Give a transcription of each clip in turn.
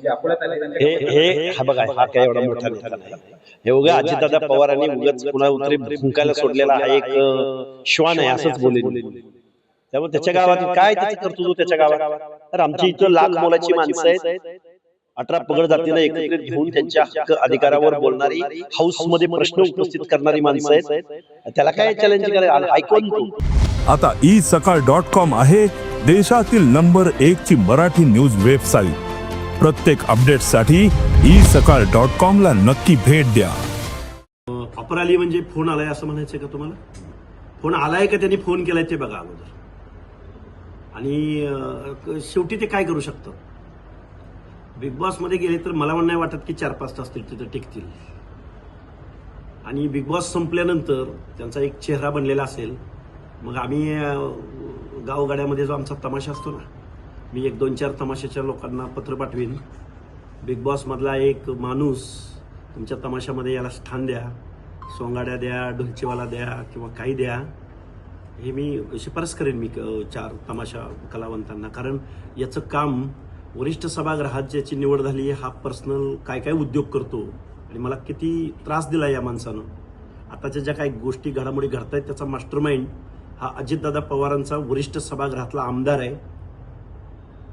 हे हे हा बघा हा काय एवढा मोठा नेता नाही हे उगा अजितदादा पवारांनी उगाच कुणा उतरी भुंकायला सोडलेला हा एक श्वान आहे असंच बोलेन त्यामुळे त्याच्या गावात काय त्याचं कर्तृत्व त्याच्या गावात? तर आमची इथं लाख मोलाची माणसं आहेत. अठरा पगड जातीनं एकत्रित घेऊन त्यांच्या हक्क अधिकारावर बोलणारी हाऊसमध्ये प्रश्न उपस्थित करणारी माणसं आहेत. त्याला काय चॅलेंज करायला? ऐकून तू. आता ई सकाळ डॉट कॉम आहे. देशातील नंबर एक ची मराठी न्यूज वेबसाईट प्रत्येक अपडेटसाठी ई सकाळ डॉट कॉम ला नक्की भेट द्या. ऑफर आली म्हणजे फोन आलाय असं म्हणायचं का तुम्हाला? फोन आलाय का त्यांनी फोन केलाय ते बघा अगोदर. आणि शेवटी ते काय करू शकतं? बिग बॉसमध्ये गेले तर मला नाही वाटत की चार पाच तास तिथे तिथं टिकतील. आणि बिग बॉस संपल्यानंतर त्यांचा एक चेहरा बनलेला असेल मग आम्ही गावगाड्यामध्ये जो आमचा तमाशा असतो ना मी एक दोन चार तमाशाच्या लोकांना पत्र पाठवीन. बिग बॉसमधला एक माणूस तुमच्या तमाशामध्ये याला स्थान द्या. सोंगाड्या द्या ढोलचेवाला द्या किंवा काही द्या. हे मी शिफारस करेन मी चार तमाशा कलावंतांना. कारण याचं काम वरिष्ठ सभागृहात ज्याची निवड झाली हा पर्सनल काय काय उद्योग करतो आणि मला किती त्रास दिला या माणसानं. आताच्या ज्या काही गोष्टी घडामोडी घडत आहेत त्याचा मास्टर माइंड हा अजितदादा पवारांचा वरिष्ठ सभागृहातला आमदार आहे.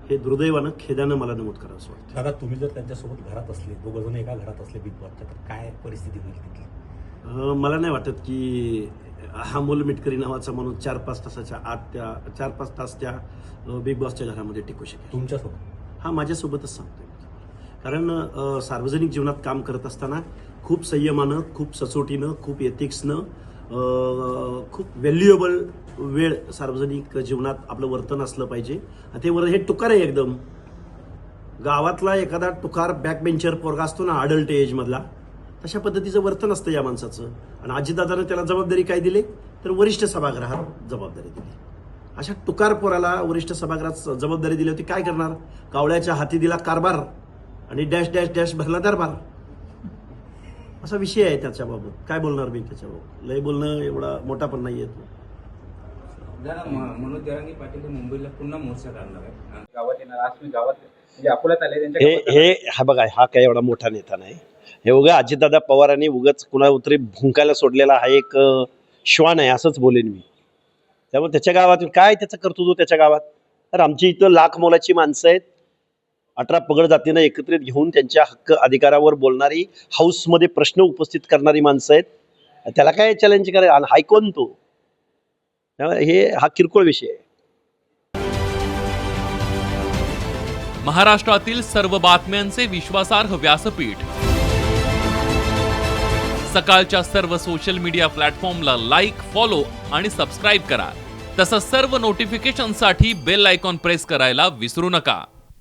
हे दुर्दैवानं खेदानं मला नमूद करावं वाटतं. दादा तुम्ही जर त्यांच्यासोबत घरात असले दोघ जण एका घरात असले बिग बॉसच्या तर काय परिस्थिती होईल तिथली? मला नाही वाटत की हा मूल मिटकरी नावाचा माणूस चार पाच तासाच्या आत त्या चार पाच तास त्या बिग बॉसच्या घरामध्ये टिकू शकेल. तुमच्यासोबत? हा माझ्यासोबतच सांगतोय तुम्हाला. कारण सार्वजनिक जीवनात काम करत असताना खूप संयमानं खूप सचोटीनं खूप एथिक्सनं खूप व्हॅल्युएबल वेळ सार्वजनिक जीवनात आपलं वर्तन असलं पाहिजे. आणि ते वर हे टुकार आहे एकदम. गावातला एखादा टुकार बॅक बेंचर पोरगा असतो ना अडल्ट एजमधला तशा पद्धतीचं वर्तन असतं या माणसाचं. आणि आजीदादानं त्याला जबाबदारी काय दिली? तर वरिष्ठ सभागृहात जबाबदारी दिली. अशा टुकार पोराला वरिष्ठ सभागृहात जबाबदारी दिली होती काय करणार? कावळ्याच्या हाती दिला कारभार आणि डॅश डॅश डॅश भरला दरबार. असा विषय आहे त्याच्याबाबत. काय बोलणार मी त्याच्याबाबत? लय बोलणं एवढा मोठा पण नाही येतो दादा म- मनोज जरांगे पाटील हे मुंबईला पुन्हा मोर्चा काढणार आहे गावात येणार आज तुम्ही गावात म्हणजे अकोल्यात आले त्यांच्या हे हे हा बघा हा काय एवढा मोठा नेता नाही. हे उगा अजितदादा पवारांनी उगाच कुणा उतरी भुंकायला सोडलेला हा एक श्वान आहे असंच बोलेन मी. त्यामुळे त्याच्या गावात काय त्याचं कर्तृत्व त्याच्या गावात? तर आमची इथं लाख मोलाची माणसं आहेत. अठरा पगड जातीनं एकत्रित घेऊन त्यांच्या हक्क अधिकारावर बोलणारी हाऊसमध्ये प्रश्न उपस्थित करणारी माणसं आहेत. त्याला काय चॅलेंज करायला हायकोन तो? हे हा किरकोळ विषय आहे. महाराष्ट्रातील सर्व बातम्यांचे विश्वासार्ह व्यासपीठ. सकाळच्या सर्व सोशल मीडिया प्लॅटफॉर्मला लाईक फॉलो आणि सबस्क्राईब करा. तसंच सर्व नोटिफिकेशनसाठी बेल आयकॉन प्रेस करायला विसरू नका.